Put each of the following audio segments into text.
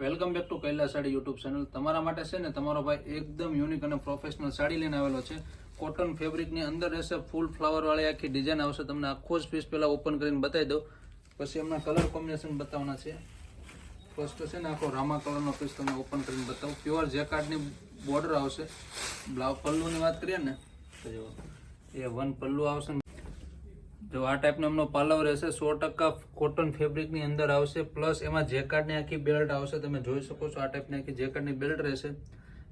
Welcome back to Kaila sari YouTube channel. તમારા માટે છે ને, તમારો ભાઈ એકદમ યુનિક અને પ્રોફેશનલ સાડી લઈને આવેલો છે. કોટન ફેબ્રિકની અંદર રહેશે ફૂલ ફ્લાવરવાળી આખી ડિઝાઇન આવશે. તમને આખો જ પીસ પહેલાં ઓપન કરીને બતાવી દઉં. પછી એમના કલર કોમ્બિનેશન બતાવવાના છે. ફર્સ્ટ છે ને, આખો રામા કલરનો પીસ તમને ઓપન કરીને બતાવું. પ્યોર જેકાર્ડની બોર્ડર આવશે. બ્લાઉ પલ્લુની વાત કરીએ ને એ વન પલ્લુ આવશે જો આ ટાઈપનો એમનો પાલવ રહેશે, સો ટકા કોટન ફેબ્રિકની અંદર આવશે પ્લસ એમાં જેકાર્ડની આખી બેલ્ટ આવશે, તમે જોઈ શકો છો આ ટાઈપની આખી જેકાર્ડની બેલ્ટ રહેશે.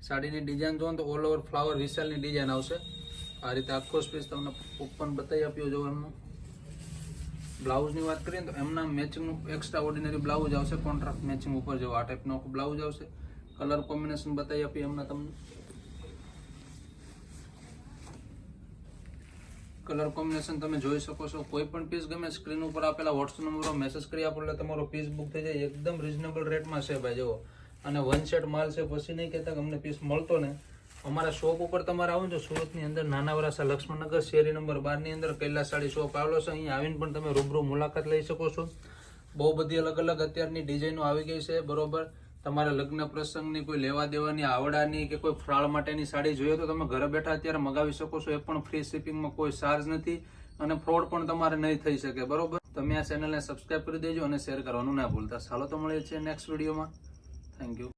સાડીની ડિઝાઇન ને તો ઓલ ઓવર ફ્લાવર વિશાલની ડિઝાઇન આવશે. આ રીતે આખો સ્પેસ તમને ઓપન બતાવી આપ્યો જો એમનો. બ્લાઉઝની વાત કરીએ તો એમના મેચિંગનું એક્સ્ટ્રા ઓર્ડિનરી બ્લાઉઝ આવશે કોન્ટ્રાક્ટ મેચિંગ ઉપર જેવો આ ટાઈપનો બ્લાઉઝ આવશે. કલર કોમ્બિનેશન બતાવી આપીએ એમના તમને. કલર કોમ્બિનેશન તમે જોઈ શકો છો. કોઈ પણ પીસ ગમે સ્ક્રીન ઉપર આપેલા વોટ્સઅપ નંબર મેસેજ કરી આપો એટલે તમારો પીસ બુક થઈ જાય. એકદમ રિઝનેબલ રેટમાં છે ભાઈ, જુઓ. અને વન સેટ માલ છે, પછી નહીં કહેતા કે અમને પીસ મળતો ને અમારા શોપ ઉપર તમારે આવો ને સુરતની અંદર નાના વરાસા લક્ષ્મણનગર, શેરી નંબર બારની અંદર કૈલાસ સાડી શોપ આવેલો છે. અહીં આવીને પણ તમે રૂબરૂ મુલાકાત લઈ શકો છો. બહુ બધી અલગ અલગ અત્યારની ડિઝાઇનો આવી ગઈ છે, બરોબર. તમારે લગ્ન પ્રસંગની કોઈ લેવા દેવાની આવડાની કે કોઈ ફ્રાળ માટેની સાડી જોઈએ તો તમે ઘરે બેઠા અત્યારે મગાવી શકો છો. એ પણ ફ્રી શિપિંગમાં કોઈ ચાર્જ નથી અને ફ્રોડ પણ તમારે નહીં થઈ શકે. બરોબર? તમે આ ચેનલને સબસ્ક્રાઇબ કરી દેજો અને શેર કરવાનું ના ભૂલતા. ચાલો તો મળીએ છીએ નેક્સ્ટ વિડીયોમાં થેન્ક યુ